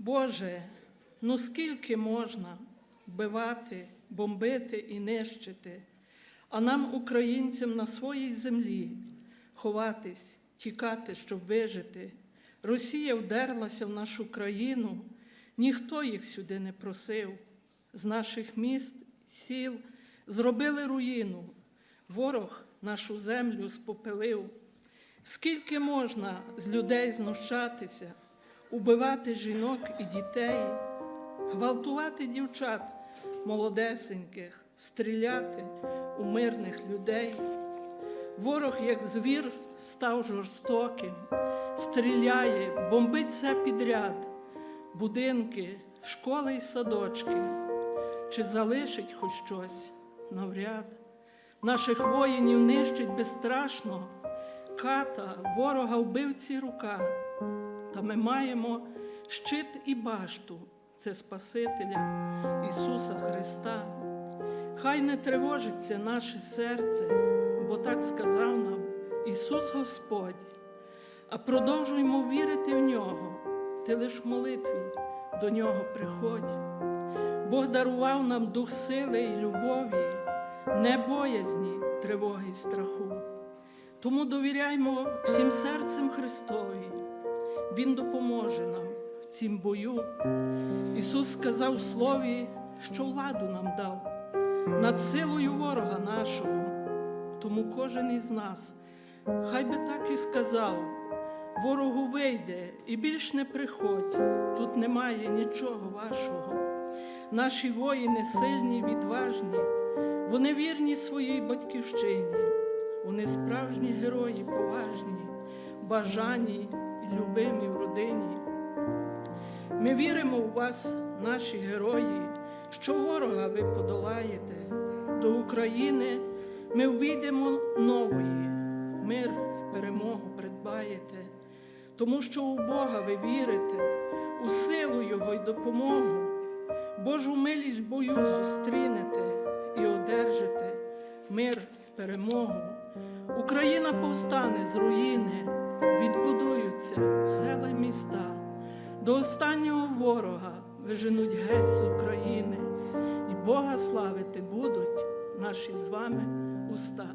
Боже, ну скільки можна вбивати, бомбити і нищити, а нам, українцям, на своїй землі ховатись, тікати, щоб вижити. Росія вдерлася в нашу країну, ніхто їх сюди не просив. З наших міст, сіл зробили руїну. Ворог нашу землю спопелив. Скільки можна з людей знущатися, убивати жінок і дітей, гвалтувати дівчат молодесеньких, стріляти у мирних людей. Ворог, як звір, став жорстоким, стріляє, бомбить все підряд, будинки, школи й садочки. Чи залишить хоч щось навряд? Наших воїнів нищить безстрашно, ката, ворога вбивці рука. Ми маємо щит і башту це Спасителя Ісуса Христа. Хай не тривожиться наше серце, бо так сказав нам Ісус Господь. А продовжуємо вірити в Нього, ти лиш в молитві до Нього приходь. Бог дарував нам дух сили і любові, не боязні, тривоги й страху. Тому довіряймо всім серцем Христові. Він допоможе нам в цім бою. Ісус сказав в слові, що владу нам дав над силою ворога нашого. Тому кожен із нас, хай би так і сказав, ворогу вийде і більш не приходь, тут немає нічого вашого. Наші воїни сильні, відважні, вони вірні своїй батьківщині, вони справжні герої, поважні, бажані любимі в родині. Ми віримо у вас, наші герої, що ворога ви подолаєте. До України ми ввійдемо нової, мир, перемогу придбаєте, тому що у Бога ви вірите, у силу Його й допомогу, Божу милість бою зустрінете і одержите мир, перемогу. Україна повстане з руїни, відбудуються села міста. До останнього ворога виженуть геть з України, і Бога славити будуть наші з вами уста.